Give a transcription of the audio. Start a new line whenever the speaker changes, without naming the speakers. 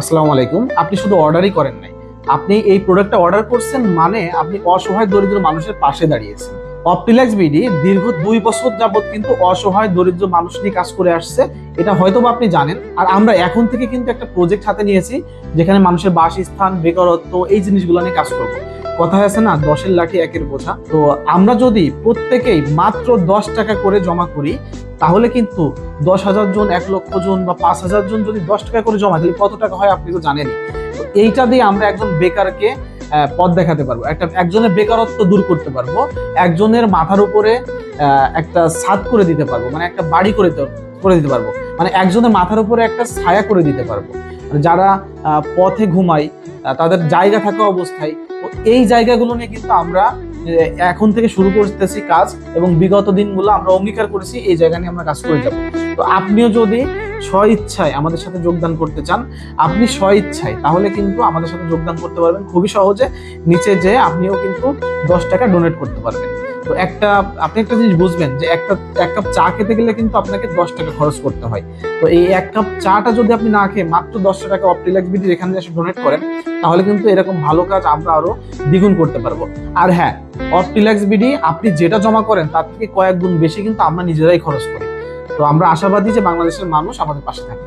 আসসালামু আলাইকুম। আপনি শুধু অর্ডারই করেন নাই। আপনি এই প্রোডাক্টটা অর্ডার করছেন মানে আপনি অসহায় দরিদ্র মানুষের পাশে দাঁড়িয়েছেন। অপটিলাক্স বিডি দীর্ঘ দুই বছর যাবৎ কিন্তু অসহায় দরিদ্র মানুষ নিয়ে কাজ করে আসছে। এটা হয়তো আপনি জানেন। আর আমরা এখন থেকে কিন্তু একটা প্রজেক্ট হাতে নিয়েছি, যেখানে মানুষের বাসস্থান, বেকারত্ব, এই জিনিসগুলো নিয়ে কাজ করব। কথা আছে না, দশের লাঠি একের বোঝা। তো আমরা যদি প্রত্যেকেই মাত্র দশ টাকা করে জমা করি, তাহলে কিন্তু দশ হাজার জন, এক লক্ষ জন বা পাঁচ হাজার জন যদি দশ টাকা করে জমা দিলে কত টাকা হয় আপনি তো জানেনই। তো এইটা দিয়ে আমরা একজন বেকারকে পথ দেখাতে পারব। একটা, একজনের বেকারত্ব দূর করতে পারব। একজনের মাথার উপরে একটা ছাদ করে দিতে পারব। মানে একটা বাড়ি করে করে দিতে পারব। মানে একজনের মাথার উপরে একটা ছায়া করে দিতে পারব। মানে যারা পথে ঘুমায় তাদের জায়গা থাকা অবস্থায় এই জায়গাগুলো নিয়ে কিন্তু আমরা এখন থেকে শুরু করতেছি কাজ এবং বিগত দিনগুলো আমরা অঙ্গীকার করেছি, এই জায়গা নিয়ে আমরা কাজ করে যাব। তো আপনিও যদি স্বইচ্ছায় আমাদের সাথে যোগদান করতে চান, আপনি স্বইচ্ছায়, তাহলে কিন্তু আমাদের সাথে যোগদান করতে পারবেন। খুবই সহজে, নিচে যেয়ে আপনিও কিন্তু দশ টাকা ডোনেট করতে পারবেন। তো একটা, আপনি একটা জিনিস বুঝবেন যে একটা, এক কাপ চা খেতে গেলে কিন্তু আপনাকে দশ টাকা খরচ করতে হয়। তো এই এক কাপ চাটা যদি আপনি না খেয়ে মাত্র দশ টাকা অপটিলাক্স বিডি এখানে এসে ডোনেট করেন, তাহলে কিন্তু এরকম ভালো কাজ আমরা আরও দ্বিগুণ করতে পারব। আর হ্যাঁ অপটিলাক্স বিডি আপনি যেটা জমা করেন তার থেকে কয়েক গুণ বেশি কিন্তু আমরা নিজেরাই খরচ করি। তো আমরা আশাবাদী যে বাংলাদেশের মানুষ আমাদের পাশে থাকে